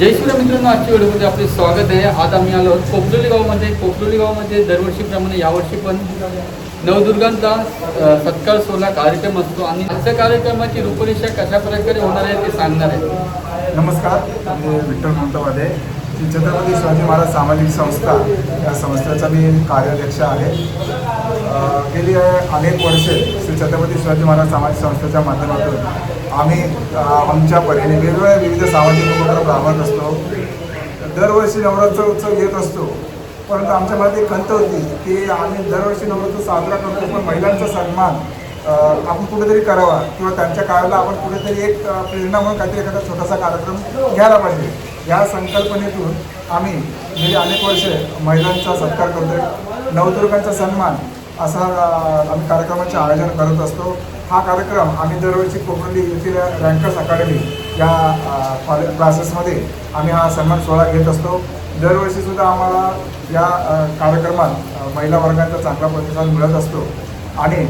जय श्री मित्रांनो आजच्या व्हिडिओमध्ये आपले स्वागत आहे. आज आम्ही आलो आहोत कोपरोली गावामध्ये कोपरोली गावामध्ये दरवर्षीप्रमाणे यावर्षी पण नवदुर्गांचा सत्कार सोहळा कार्यक्रम असतो. आणि आजच्या कार्यक्रमाची रूपरेषा कशा प्रकारे होणार आहे ते सांगणार आहे. नमस्कार मी विठ्ठल मंतवादे छत्रपती शिवाजी महाराज सामाजिक संस्था या संस्थेचा मी कार्याध्यक्ष आहे. गेली अनेक वर्षे श्री छत्रपती शिवाजी महाराज सामाजिक संस्थेच्या माध्यमातून आम्ही आमच्या परीने वेगवेगळ्या विविध सामाजिक उपक्रम राबवत असतो. दरवर्षी नवरात्र उत्सव घेत असतो. परंतु आमच्या मनात एक खंत होती की आम्ही दरवर्षी नवरात्र साजरा करतो पण महिलांचा सन्मान आपण कुठेतरी करावा किंवा त्यांच्या काळाला आपण कुठेतरी एक प्रेरणा म्हणून काहीतरी एखादा छोटासा कार्यक्रम घ्यायला पाहिजे. या संकल्पनेतून आम्ही गेली अनेक वर्षे महिलांचा सत्कार करतो नवदुर्गांचा सन्मान असा आम्ही कार्यक्रमाचे आयोजन करत असतो. हा कार्यक्रम आम्ही दरवर्षी कोकणली येथील रँकर्स अकॅडमी या कॉलेज क्लासेसमध्ये आम्ही हा सन्मान सोहळा घेत असतो. दरवर्षीसुद्धा आम्हाला या कार्यक्रमात महिला वर्गाचा चांगला प्रतिसाद मिळत असतो. आणि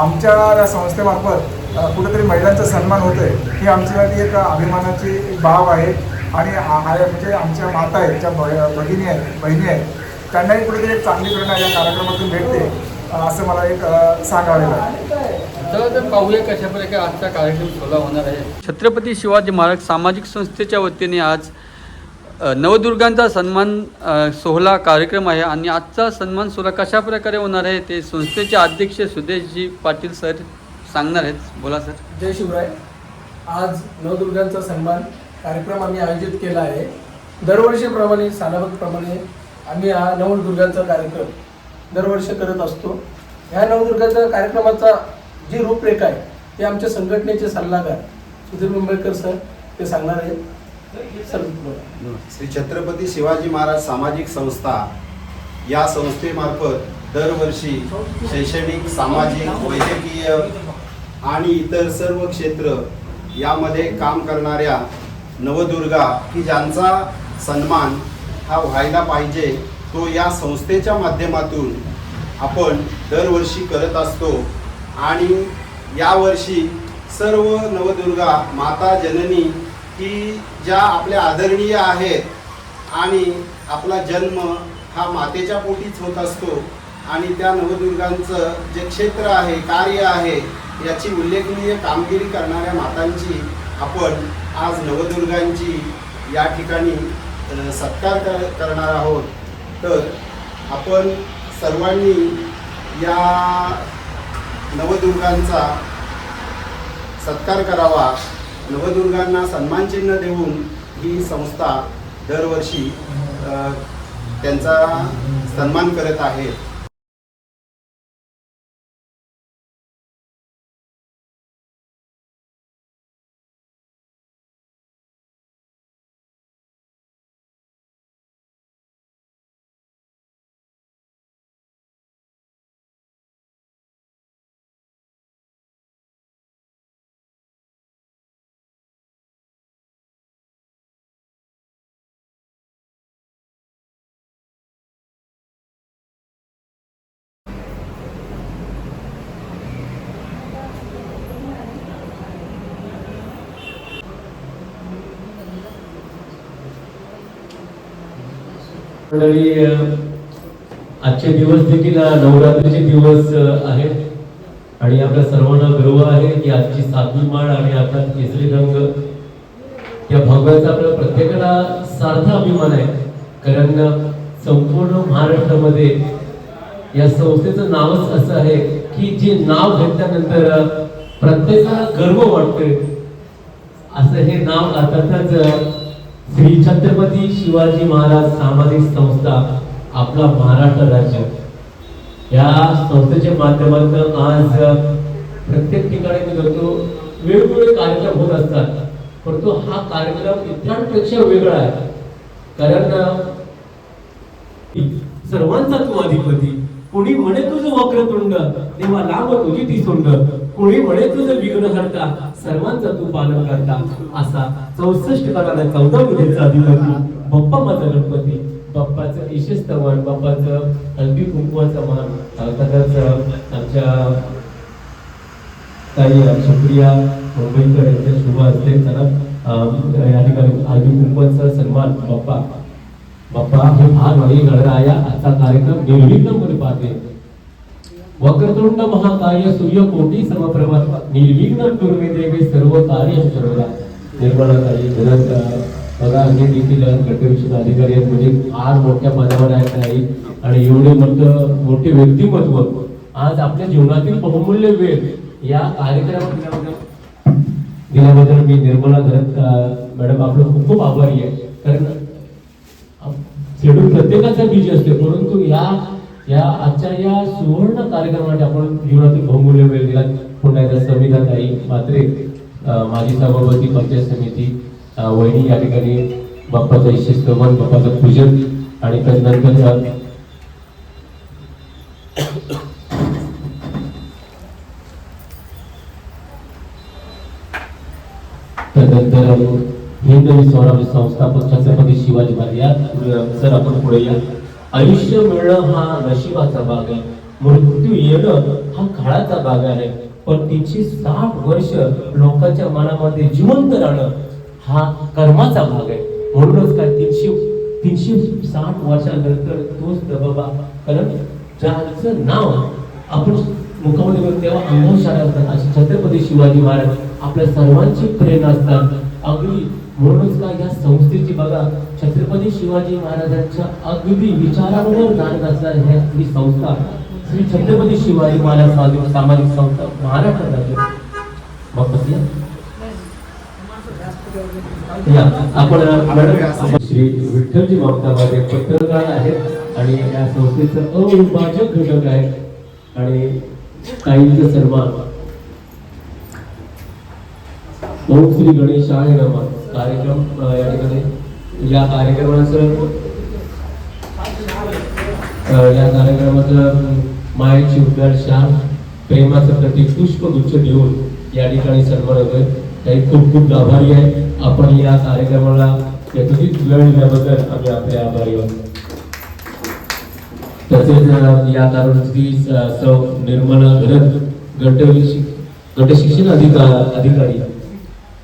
आमच्या या संस्थेमार्फत कुठेतरी महिलांचा सन्मान होतोय ही आमच्यासाठी एक अभिमानाची बाब आहे. आणि म्हणजे आमच्या माता आहेत ज्या ब- भगिनी आहेत बहिणी आहेत त्यांनाही कुठेतरी एक चांगली प्रेरणा या कार्यक्रमातून भेटते असं मला एक सांगावे लागेल. तर तर पाहूया कशा प्रकारे आजचा कार्यक्रम सोहळा होणार आहे. छत्रपती शिवाजी महाराज सामाजिक संस्थेच्या वतीने आज नवदुर्गांचा सन्मान सोहळा कार्यक्रम आहे आणि आजचा सन्मान सोहळा कशा प्रकारे होणार आहे ते संस्थेचे अध्यक्ष सुदेशजी पाटील सर सांगणार आहेत. बोला सर. जय शिवराय. आज नवदुर्गांचा सन्मान कार्यक्रम आम्ही आयोजित केला आहे. दरवर्षीप्रमाणे सालाबतप्रमाणे आम्ही हा नवदुर्गांचा कार्यक्रम दरवर्षी करत असतो. ह्या नवदुर्गाच्या कार्यक्रमाचा जी रूपरेखा आहे ते आमच्या संघटनेचे सल्लागार सुधीर मुंबईकर सर ते सांगणार आहेत. सर श्री छत्रपती शिवाजी महाराज सामाजिक संस्था या संस्थेमार्फत दरवर्षी शैक्षणिक सामाजिक वैद्यकीय आणि इतर सर्व क्षेत्र यामध्ये काम करणाऱ्या नवदुर्गा की ज्यांचा सन्मान हा व्हायला पाहिजे तो या संस्थेच्या माध्यमातून आपण दरवर्षी करत असतो. आणि यावर्षी सर्व नवदुर्गा माता जननी की ज्या आपल्या आदरणीय आहेत आणि आपला जन्म हा मातेच्या पोटीच होत असतो आणि त्या नवदुर्गांचं जे क्षेत्र आहे कार्य आहे याची उल्लेखनीय कामगिरी करणाऱ्या मातांची आपण आज नवदुर्गांची या ठिकाणी सत्कार कर करणार आहोत. तर आपण सर्वांनी या नवदुर्गांचा सत्कार करावा. नवदुर्गांना सन्मानचिन्ह देऊन ही संस्था दरवर्षी त्यांचा सन्मान करत आहे. मंडळी आजचे दिवस देखील नवरात्रीचे दिवस आहेत. आणि आपल्या सर्वांना गर्व आहे की आजची सातवी माळ आणि आता केसरी रंग या भगव्याचा आपल्या प्रत्येकाला सारखा अभिमान आहे. कारण संपूर्ण महाराष्ट्रामध्ये या संस्थेचं नावच असं आहे की जे नाव घेतल्यानंतर प्रत्येकाला गर्व वाटतोय. असं हे नाव अर्थातच श्री छत्रपती शिवाजी महाराज सामाजिक संस्था आपला महाराष्ट्र राज्य. या संस्थेच्या माध्यमातून आज प्रत्येक ठिकाणी मी करतो वेगवेगळे कार्यक्रम होत असतात. परंतु हा कार्यक्रम इतरांपेक्षा वेगळा आहे. कारण सर्वांचा तू अधिपती. कोणी म्हणे तुझं वक्रतुंड तेव्हा लांब तुझी ती सोंड. कोणी म्हणे तुझं विघ्न हरता सर्वांचा तू पालन करता. असा चौसष्ट कलाला चौदा विधेचा अधिपती बाप्पा माझा गणपती. बाप्पाचं विशेष मान बाप्पाचं हल्दी कुंकवाचं मान अर्थातच आमच्या काही सुप्रिया मुंबईकर यांच्या शुभ असते त्यांना या ठिकाणी हल्दी कुंकवाचा सन्मान बाप्पा. बाप्पा हे फार भारी गणराया आजचा कार्यक्रम निर्विघ्नपणे पाहते. वक्रतुंड महाकाय सूर्यकोटी समप्रभ निर्विघ्न कुर्मे देवे सर्व कार्य सर्वदा. निर्मला ताई घरात बघा हे देखील गटविषयक अधिकारी आहेत. म्हणजे आज मोठ्या पदावर आहेत नाही आणि एवढे मोठं मोठे व्यक्तिमत्व. आज आपल्या जीवनातील बहुमूल्य वेळ या कार्यक्रमात दिल्याबद्दल मी निर्मला धरत मॅडम आपलं खूप खूप आभारी आहे. कारण शेड्यूल प्रत्येकाचा बीज असते. परंतु या या आजच्या या सुवर्ण कार्यक्रमासाठी आपण जीवनातील बहुमूल्य वेळ दिला पुन्हा एकदा संविधान ताई मात्रे माजी सभापती पंचायत समिती वहिनी या ठिकाणी बाप्पाचं इशिस्तवन बाप्पाचं पूजन आणि त्यानंतर त्यानंतर हिंदवी स्वराज्य संस्थापक छत्रपती शिवाजी महाराज या सर आपण पुढे या. आयुष्य मिळणं हा नशिबाचा भाग आहे. मृत्यू येणं हा काळाचा भाग आहे. पण तीनशे साठ वर्ष लोकांच्या मनामध्ये जिवंत राहणं हा कर्माचा भाग आहे. म्हणूनच काय तीनशे तीनशे साठ वर्षानंतर तोच दबाबा कारण ज्याचं नाव आपण मुखामध्ये बघतो तेव्हा अंगशाळा असतात. असे छत्रपती शिवाजी महाराज आपल्या सर्वांची प्रेरणा असतात. अगदी म्हणूनच का या संस्थेची बघा छत्रपती शिवाजी महाराजांच्या अगदी विचारांवर जाणत असणारी ह्या ही संस्था. श्री छत्रपती शिवाजी महाराज सामाजिक संस्था महाराष्ट्रात राज्य. मग कसली आपण श्री विठ्ठलजी ममतामध्ये पत्रकार आहेत आणि या संस्थेचं अविभाजक घटक आहे आणि काहींचं सर्वात ओम श्री गणेशाय नमः. कार्यक्रम या ठिकाणी. या कार्यक्रमाचं या कार्यक्रमाचं माय मायेची उद्गार शान प्रेमाचं प्रतीक पुष्पगुच्छ देऊन या ठिकाणी सन्मान होतोय. काही खूप खूप आभारी आहे. आपण या कार्यक्रमाला यथोचित वेळ दिल्याबद्दल आम्ही आपले आभारी आहोत. तसेच या कारणाची सौ निर्मला घरत गट गट शिक्षण अधिकार अधिकारी.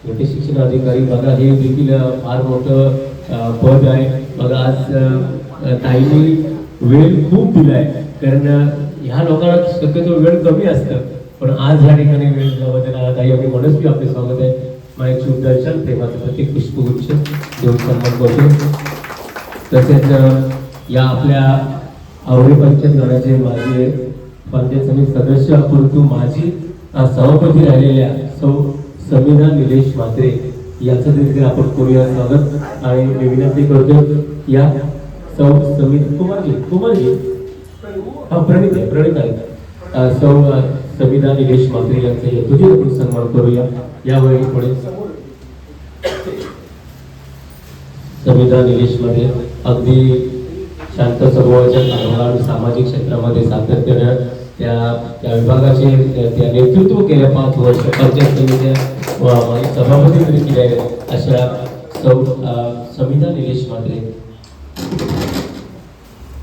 गट शिक्षण अधिकारी बघा हे देखील फार मोठं पद आहे बघा आज ताईने वेळ खूप दिलाय. कारण ह्या लोकांना शक्यतो वेळ कमी असतं. पण आज ह्या ठिकाणी वेळ दिल्याबद्दल ताई आम्ही मनस्वी आपले स्वागत आहे. माईक शुभदर्शन प्रेमाचं प्रत्येक पुष्पगुच्छ देऊन सन्मान करतो. तसेच या आपल्या आवडी पंचायत गणाचे माझे पंचायत समिती सदस्य परंतु माझी सहपती सभापती राहिलेल्या सौ समीना निलेश म्हात्रे. याचं देखील आपण करूया स्वागत. आणि मी विनंती करतो या सौ समित कुमारजी कुमारजी. हा प्रणित आहे प्रणित आहे. अ, सौ अ, समिधा निलेश म्हात्रे यांचे तुझे आपण सन्मान करूया. यावेळी थोडे समिता निलेश निलेशमध्ये अगदी शांत स्वभावाच्या कारभार सामाजिक क्षेत्रामध्ये सातत्याने त्या त्या विभागाचे त्या- नेतृत्व केल्या पाच वर्ष पंचायत समित्या सभापती देखील आहेत अशा सौ सविता निलेश मात्रे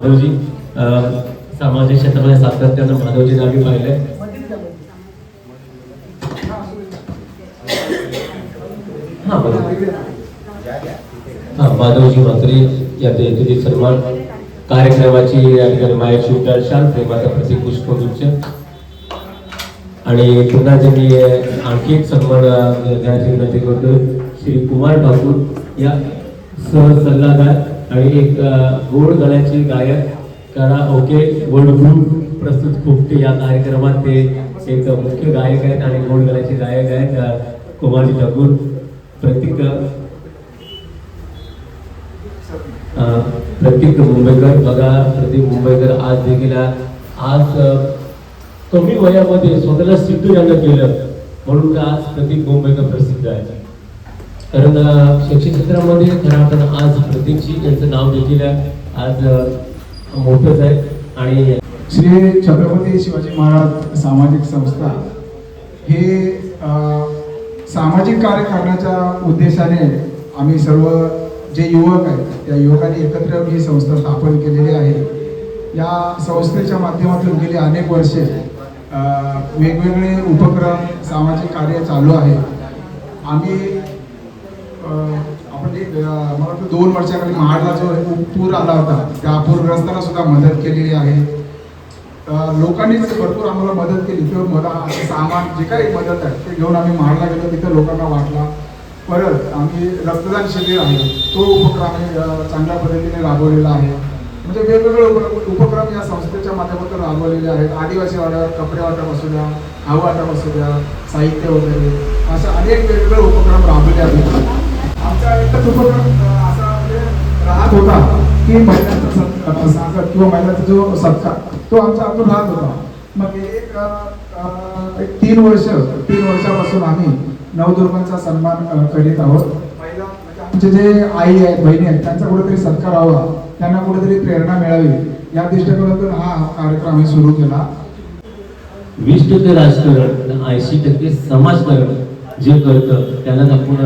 माधवजी सामाजिक क्षेत्रामध्ये सातत्यानं माधवजी आम्ही पाहिले हा बरोबर हा माधवजी म्हात्रे यांचे यथोचित सन्मान. कार्यक्रमाची या ठिकाणी मायाची उद्गार शाल प्रेमाचा प्रतीक आणि पुन्हा त्यांनी आणखी एक सन्मान द्यायची विनंती करतो श्री कुमार ठाकूर या सह सल्लागार आणि एक गोड गळ्याचे गायक. करा ओके वर्ल्ड ग्रुप प्रस्तुत खुपटे या कार्यक्रमात ते एक मुख्य गायक आहेत आणि गोड गळ्याचे गायक आहेत कुमारजी ठाकूर. प्रत्येक प्रत्येक मुंबईकर. बघा प्रत्येक मुंबईकर आज देखील आज कमी वयामध्ये स्वतःला सिद्ध यांना केलं म्हणून आज प्रतीक मुंबईकर प्रसिद्ध आहे? कारण अं, शैक्षणिक क्षेत्रामध्ये खरं अर्थानं आज प्रतीकजी यांचं नाव देखील आज मोठंच आहे. आणि श्री छत्रपती शिवाजी महाराज सामाजिक संस्था हे सामाजिक कार्य करण्याच्या उद्देशाने आम्ही सर्व जे युवक आहेत त्या युवकांनी एकत्र ही संस्था स्थापन केलेली आहे. या संस्थेच्या माध्यमातून गेली अनेक वर्षे वेगवेगळे उपक्रम सामाजिक कार्य चालू आहे. आम्ही आपण मला वाटतं दोन वर्षाखाली महाडला जो पूर आला होता. त्या पूरग्रस्तांना सुद्धा मदत केलेली आहे. लोकांनी भरपूर आम्हाला मदत केली किंवा मला सामान जे काही मदत आहे ते घेऊन आम्ही महाडला गेलो तिथं लोकांना वाटला. परत आम्ही रक्तदान शिबिर आहे. तो उपक्रम आम्ही चांगल्या पद्धतीने राबवलेला आहे. म्हणजे वेगवेगळे उपक्रम या संस्थेच्या माध्यमातून राबवलेले आहेत. आदिवासी वाड्यावर कपडे वाटप असू द्या हाव वाटप असू द्या साहित्य वगैरे असे अनेक वेगवेगळे उपक्रम राबवले आहेत. आमचा एकच उपक्रम असा म्हणजे राहत होता की महिलांचा सत्कार सांगत किंवा महिलांचा जो सत्कार तो आमच्या हातून राहत होता. मग एक तीन वर्ष तीन वर्षापासून आम्ही नवदुर्गांचा सन्मान करीत आहोत. आमचे जे आई आहेत बहिणी आहेत त्यांचा कुठेतरी सत्कार व्हावा त्यांना कुठेतरी प्रेरणा मिळावी या दृष्टिकोनातून हा कार्यक्रम आम्ही सुरू केला. वीस टक्के राजकारण ऐंशी टक्के समाजकारण जे करतं त्यांना आपण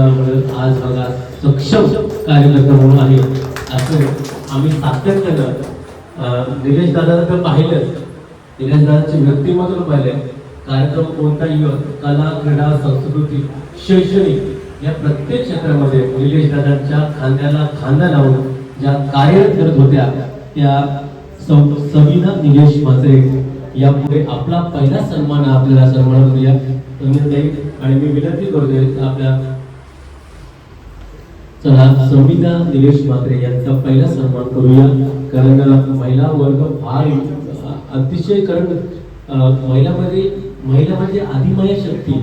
आज बघा सक्षम कार्यकर्ता म्हणून आहे असं आम्ही सातत्यानं निलेश दादा तर पाहिलं निलेश दादाचे व्यक्तिमत्व पाहिलं कार्यक्रम कोणताही कला क्रीडा संस्कृती शैक्षणिक या प्रत्येक क्षेत्रामध्ये निलेश दादांच्या खांद्याला खांदा लावून ज्या कार्यरत करत होत्या त्या सविना निलेश म्हात्रे यापुढे आपला पहिला सन्मान आपल्याला सन्मान करूया ताई आणि मी विनंती करतोय आपल्या चला सविता निलेश म्हात्रे यांचा पहिला सन्मान करूया. कारण महिला वर्ग फार अतिशय कारण महिला महिलामध्ये महिला म्हणजे आदिमाया शक्ती.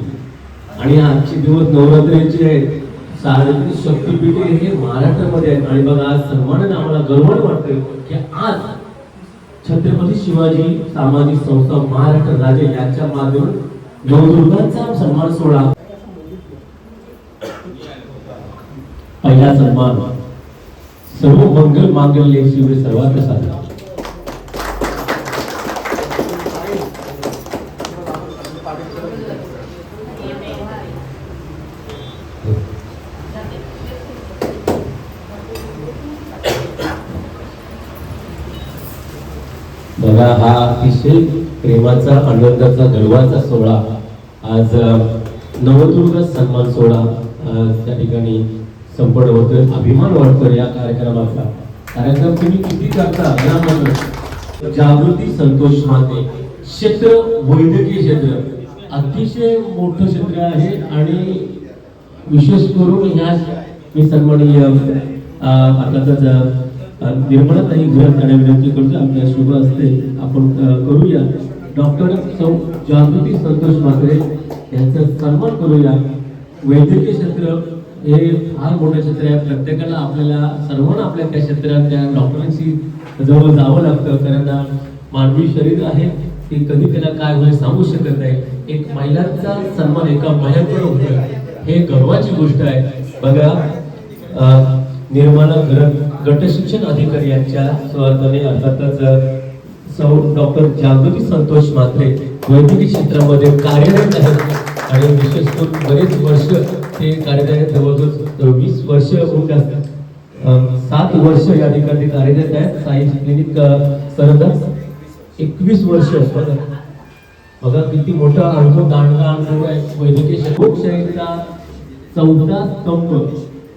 आणि आजचे दिवस नवरात्रीचे आहेत साडेतीन शक्तीपीठे हे महाराष्ट्रामध्ये आहेत. आणि बघा आज सन्मानाने आम्हाला गर्वाने वाटतंय की आज छत्रपती शिवाजी सामाजिक संस्था महाराष्ट्र राजे यांच्या माध्यमातून नवदुर्गांचा सन्मान सोहळा. पहिला सन्मान सर्व मंगल मांगल्य शिवे सर्वात साधला बघा हा अतिशय प्रेमाचा आनंदाचा गर्वाचा सोहळा आज नवदुर्ग सन्मान सोहळा त्या ठिकाणी संपन्न होतोय. अभिमान वाटतो या कार्यक्रमाचा. कार्यक्रम तुम्ही किती करता? यामध्ये जागृती संतोष माते क्षेत्र वैद्यकीय क्षेत्र. अतिशय मोठं क्षेत्र आहे आणि विशेष करून ह्या मी सन्माननीय अ, अर्थातच घर निर्मलाताई करण्या विनंती करतो. आपल्या शुभ असते आपण करूया. डॉक्टर सौ जागृती संतोष म्हात्रे यांचा सन्मान करूया. वैद्यकीय क्षेत्र हे फार मोठं क्षेत्र आहे. प्रत्येकाला आपल्याला सर्वांना आपल्या त्या क्षेत्रात त्या डॉक्टरांशी जवळ जावं लागतं. कारण मानवी शरीर आहे. ते कधी त्याला काय होईल सांगू शकत नाही. एक महिलांचा सन्मान एका महिन्याकडे होतं हे गर्वाची गोष्ट आहे. बघा निर्माला निर्मला गट शिक्षण अधिकारी यांच्या स्वार्थाने अर्थातच सौ डॉक्टर जागृती संतोष म्हात्रे वैद्यकीय क्षेत्रामध्ये कार्यरत आहेत. आणि विशेष करून बरेच वर्ष ते कार्यरत आहेत. जवळजवळ वीस वर्ष होऊन असतात. सात वर्ष या ठिकाणी कार्यरत आहेत. साई क्लिनिक अ, सरदार एकवीस वर्ष. बघा. बघा किती मोठा अनुभव दांडला अनुभव आहे. वैद्यकीय लोकशाहीचा चौथा स्तंभ.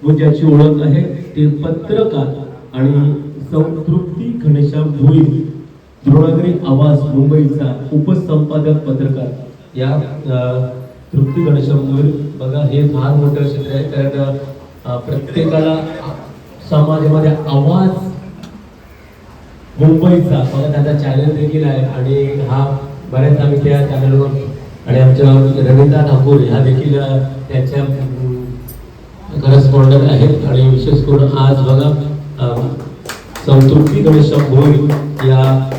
म्हणजे ज्याची ओळख आहे ते पत्रकार. आणि संतृप्ती घनश्याम भोईर द्रोणागिरी आवाज मुंबईचा उपसंपादक पत्रकार. या तृप्ती घनश्याम भोईर बघा हे फार मोठं क्षेत्र आहे कारण प्रत्येकाला समाजामध्ये आवाज मुंबईचा. बघा त्याचा चॅनल देखील आहे आणि हा बऱ्याच आम्ही त्या चॅनलवर आणि आमच्या रवींद्र ठाकूर ह्या देखील त्याच्या त्यांच्या करस्पॉन्डंट आहेत. आणि विशेष करून आज बघा संतृप्ती गणेश भोईर या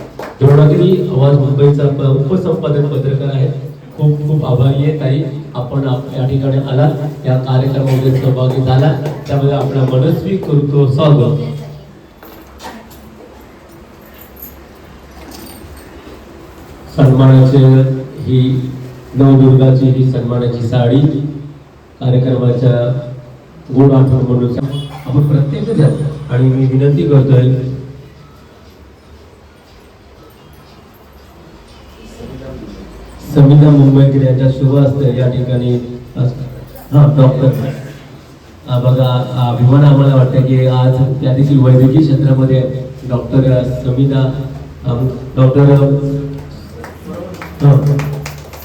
द्रोणागिरी आवाज मुंबईचा उपसंपादक पत्रकार आहेत. खूप खूप आभारी आहे. ताई आपण या ठिकाणी आलात. या कार्यक्रमामध्ये सहभागी झाला. त्यामुळे आपला मनस्वी करतो. स्वागत. सन्मानाचे ही नवदुर्गाची ही सन्मानाची साडी कार्यक्रमाच्या गुण आठवण म्हणून आपण प्रत्येक आणि मी विनंती करतोय. समिता मुंबईकर यांच्या शुभ असते या ठिकाणी हा डॉक्टर बघा अभिमान आम्हाला वाटतं की आज त्या दिवशी वैद्यकीय क्षेत्रामध्ये डॉक्टर समिता डॉक्टर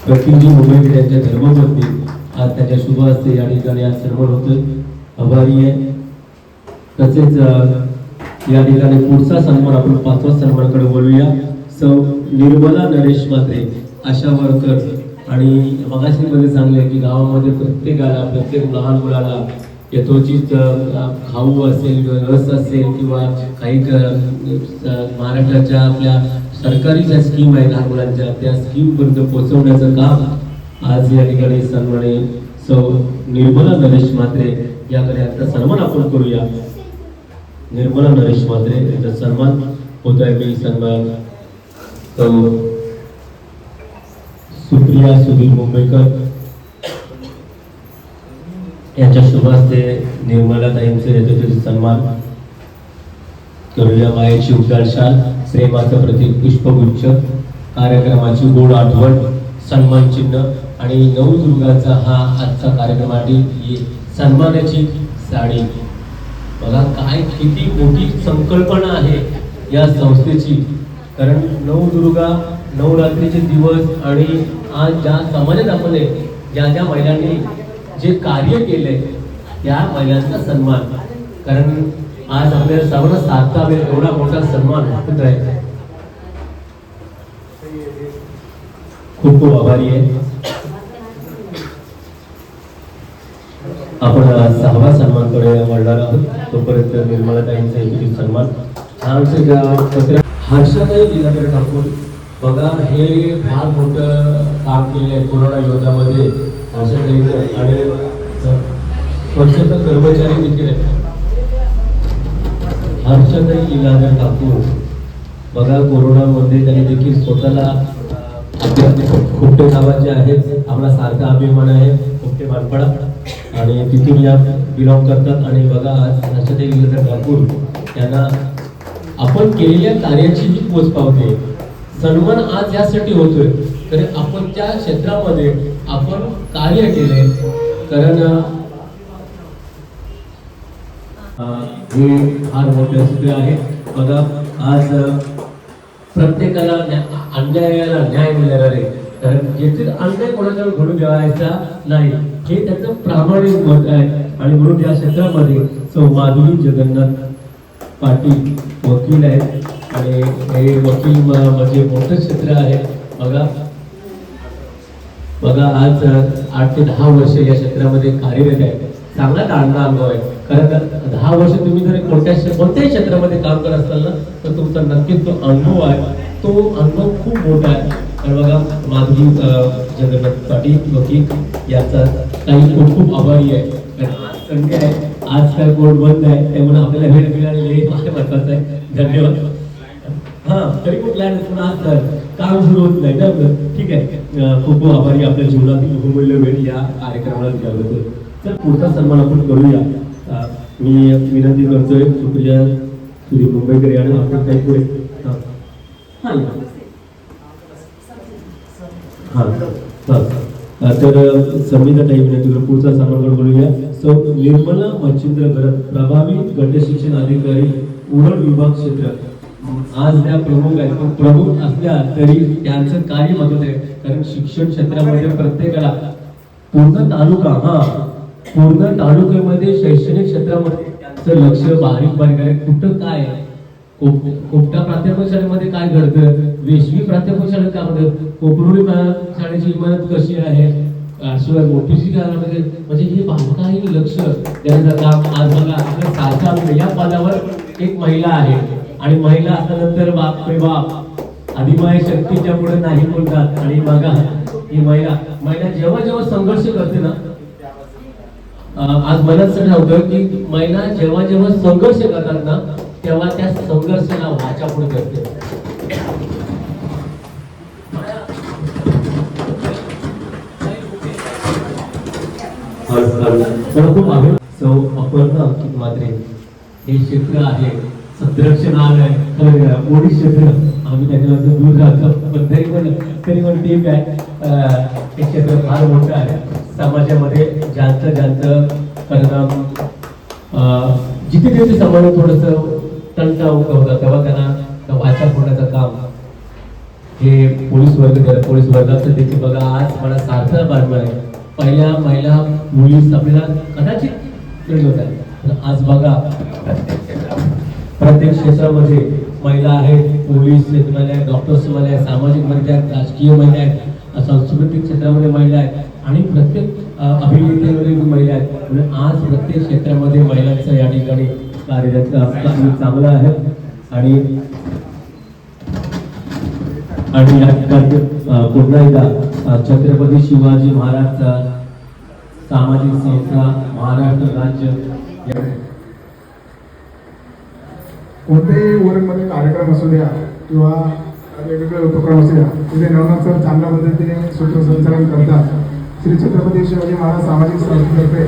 प्रतीकजी मुंबईकर यांच्या धर्मपत्नी आज त्याच्या शुभ असते या ठिकाणी आज सर्व होतोय आभारी आहे. तसेच या ठिकाणी पुढचा सन्मान आपण पाचवा सन्मानकडे बोलूया. सौ निर्मला नरेश मात्रे आशा वर्कर. आणि मगाशी मध्ये सांगले की गावामध्ये प्रत्येकाला प्रत्येक लहान मुलाला यथोचित खाऊ असेल रस असेल किंवा काही महाराष्ट्राच्या आपल्या सरकारी ज्या स्कीम आहेत लहान मुलांच्या त्या स्कीम पर्यंत पोहोचवण्याचं काम आज या ठिकाणी सन्माने सौ निर्मला नरेश मात्रे याकडे आता सन्मान आपण करूया. निर्मला नरेश म्हात्रे यांचा सन्मान होत आहे. मी सन्मान सौ सुप्रिया सुधीर मुंबईकर यांच्या शुभ हस्ते निर्मला ताईंचे नेतृत्वाचे सन्मान करूया मायेची उद्गार शाल प्रेमाचं प्रतीक पुष्पगुच्छ कार्यक्रमाची गोड आठवण सन्मान चिन्ह आणि नवदुर्गाचा हा आजचा कार्यक्रमासाठी सन्मानाची साडी बघा काय किती मोठी संकल्पना आहे या संस्थेची. कारण नवदुर्गा नवरात्रीचे दिवस आणि आज ज्या समाजात आपण ज्या ज्या महिलांनी जे कार्य केले त्या महिलांचा सन्मान. कारण आज आपल्याला सर्वांना साधता वेळ एवढा मोठा सन्मान होत आहे. खूप खूप आभारी आहे. आपण सहावा सन्मान सन्मानकडे वळणार आहोत. तोपर्यंत निर्मलाताईंचा एक सन्मान छानसे हर्षदाई हर्षाताई ठाकूर बघा हे फार मोठं काम केलं आहे कोरोना युद्धामध्ये हर्षदाईचं आणि स्वच्छता कर्मचारी देखील आहे हर्षदाई लीलाधर ठाकूर बघा कोरोनामध्ये त्यांनी देखील स्वतःला आपल्या खुपटे गावाचे आहेत. आपला सारखा अभिमान आहे. ते मानपाडा आणि तिथून या बिलॉंग करतात. आणि बघा आज हर्षाताई लीलाधर ठाकूर यांना आपण केलेल्या कार्याची जी पोच पावते सन्मान आज यासाठी होतोय. तरी आपण त्या क्षेत्रामध्ये आपण कार्य केले कारण हे फार मोठे सूत्र आहे. बघा आज प्रत्येकाला अन्यायाला न्याय मिळणार आहे. कारण जेथे अन्याय कोणाच्यावर घडून द्यावायचा नाही. हे त्याचं प्रामाणिक मत आहे. आणि म्हणून या क्षेत्रामध्ये सौ माधुरी जगन्नाथ पाटील वकील आहेत. आणि हे वकील म्हणजे मोठं क्षेत्र आहे. बघा. बघा आज आठ ते दहा वर्ष या क्षेत्रामध्ये कार्यरत आहे. चांगला दांडा अनुभव आहे. कारण का दहा वर्ष तुम्ही जर कोणत्या कोणत्याही क्षेत्रामध्ये काम करत असाल ना तर तुमचा नक्कीच तो अनुभव आहे. तो अनुभव खूप मोठा आहे. तर बघा माधुरी जगन्नाथ पाटील वकील याचा काही खूप खूप आभारी आहे. कारण आज संडे आहे आज काय कोर्ट बंद आहे त्यामुळे आपल्याला वेळ मिळालेली हे फार महत्वाचं आहे. धन्यवाद. हा तरी कुठला प्लॅन आज तर काम सुरू होत नाही ना ठीक आहे. खूप खूप आभारी आपल्या जीवनातील बहुमूल्य वेळ या कार्यक्रमाला दिल्याबद्दल. तर पुढचा सन्मान आपण करूया. मी विनंती करतोय सुप्रिया सुधीर मुंबईकर आणि आपण काही पुढे हा. हा हा. तर समिता टाईप विनंती पुढचा सन्मान बोलूया. सो निर्मला मच्छिंद्र गरज प्रभावी गट शिक्षण अधिकारी उरण विभाग क्षेत्र. आज त्या प्रमुख आहेत. पण प्रमुख असल्या तरी त्यांचं काय महत्वाचं आहे कारण शिक्षण क्षेत्रामध्ये प्रत्येकाला पूर्ण तालुका हा पूर्ण तालुक्यामध्ये शैक्षणिक क्षेत्रामध्ये त्यांचं लक्ष बारीक बारीक आहे. कुठं काय आहे? कोपटा प्राध्यापक शाळेमध्ये काय घडतं? वेशवी प्राध्यापक शाळेत काय होतं? कोकणुरी शाळेची इमारत कशी आहे? शिवाय म्हणजे हे बारकाई लक्ष देण्याचं काम आज या पदावर एक महिला आहे. आणि महिला असल्यानंतर बाप रे बाप अधिमाय शक्तीच्या पुढे नाही बोलतात. आणि बघा ही महिला महिला जेव्हा जेव्हा संघर्ष करते ना आज मला असं होतं की महिला जेव्हा जेव्हा संघर्ष करतात ना तेव्हा त्या संघर्षाला वाचा पुढे करते खूप सौ अपर्णा अंकित मात्रे. हे क्षेत्र आहे संरक्षणालय पोलीस क्षेत्र. आम्ही त्याच्यामध्ये दूर राहतो. पण तरी पण तरी पण ठीक आहे. हे क्षेत्र फार मोठं आहे. समाजामध्ये ज्यांचं ज्यांचं परिणाम अं, जिथे तिथे समाज थोडंसं तंटा होता तेव्हा त्यांना त्या वाचा फोडण्याचं काम हे पोलीस वर्ग केलं पोलीस वर्गाचं देखील बघा आज मला सार्थक बातम्या आहे पहिल्या महिला पोलीस आपल्याला कदाचित मिळत होत्या. आज बघा प्रत्येक क्षेत्रामध्ये महिला आहेत पोलीस क्षेत्रामध्ये आहेत डॉक्टर्समध्ये आहेत सामाजिकमध्ये आहेत राजकीय महिला आहेत सांस्कृतिक क्षेत्रामध्ये महिला आहेत आणि प्रत्येक अ, अभिनेत्रीमध्ये महिला आहेत. म्हणजे आज प्रत्येक क्षेत्रामध्ये महिलांचं या ठिकाणी कार्य चांगलं आहे. आणि आणि या ठिकाणी पुन्हा एकदा छत्रपती शिवाजी महाराज सामाजिक संस्था महाराष्ट्र राज्य या कोणत्याही वर्गमध्ये कार्यक्रम असू द्या किंवा वेगवेगळे उपक्रम असू द्या तिथे नवनाथ सर चांगल्या पद्धतीने सूत्रसंचालन करतात. श्री छत्रपती शिवाजी महाराज सामाजिक संस्थेतर्फे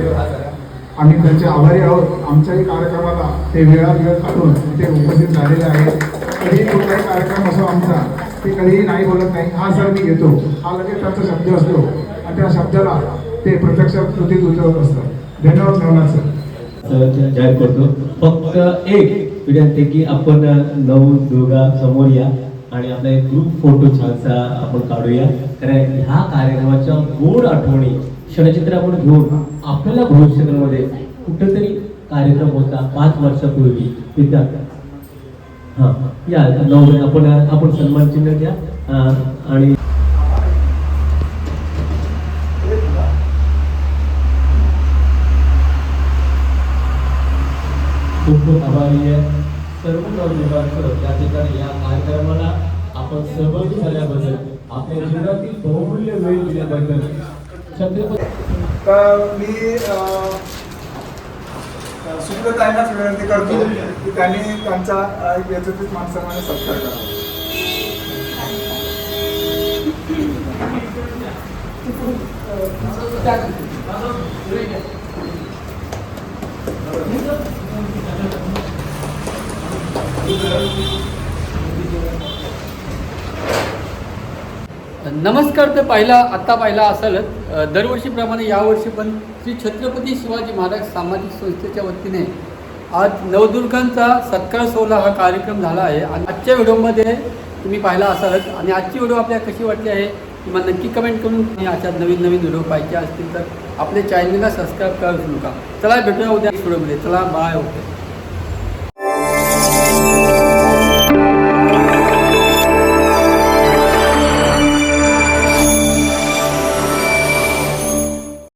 आम्ही त्यांचे आभारी आहोत. आमच्याही कार्यक्रमाला ते वेळा वेळ काढून ते उपस्थित झालेले आहेत. कधीही कुठलाही कार्यक्रम असो आमचा ते कधीही नाही बोलत नाही. हा सर मी घेतो. हा लगेच त्यांचा शब्द असतो. आणि त्या शब्दाला ते प्रत्यक्ष कृतीत उतरवत असतात. धन्यवाद नवनाथ सर. जाहीर करतो. फक्त एक विनंती की आपण नऊ दोघा समोर या आणि आपला एक ग्रुप फोटो छानसा आपण काढूया. कारण ह्या कार्यक्रमाच्या गोड आठवणी क्षणचित्र आपण घेऊन आपल्याला भविष्यामध्ये कुठेतरी कार्यक्रम होता पाच वर्षापूर्वी विद्यार्थ्या हा या नऊ आपण आपण सन्मान चिन्ह घ्या. आणि खूप खूप आभारी आहे. सर्व नवयुवकांचं या ठिकाणी या कार्यक्रमाला आपण सहभागी झाल्याबद्दल आपल्या जीवनातील बहुमूल्य वेळ दिल्याबद्दल छत्रपती तर मी सुप्रताईंनाच विनंती करतो की त्यांनी त्यांचा अ, एक यथोचित माणसाने सत्कार करावा. नमस्कार तर पाहिला आत्ता पाहिला असालच. दरवर्षीप्रमाणे यावर्षी पण श्री छत्रपती शिवाजी महाराज सामाजिक संस्थेच्या वतीने आज नवदुर्गांचा सत्कार सोहळा हा कार्यक्रम झाला आहे. आणि आजच्या व्हिडिओमध्ये तुम्ही पाहिला असालच. आणि आजची व्हिडिओ आपल्याला कशी वाटली आहे किंवा नक्की कमेंट करून अशा नवीन नवीन व्हिडिओ पाहिजे असतील तर आपल्या चॅनलला सबस्क्राईब करू नका. चला भेटूया उद्या व्हिडिओमध्ये. चला बाय ओके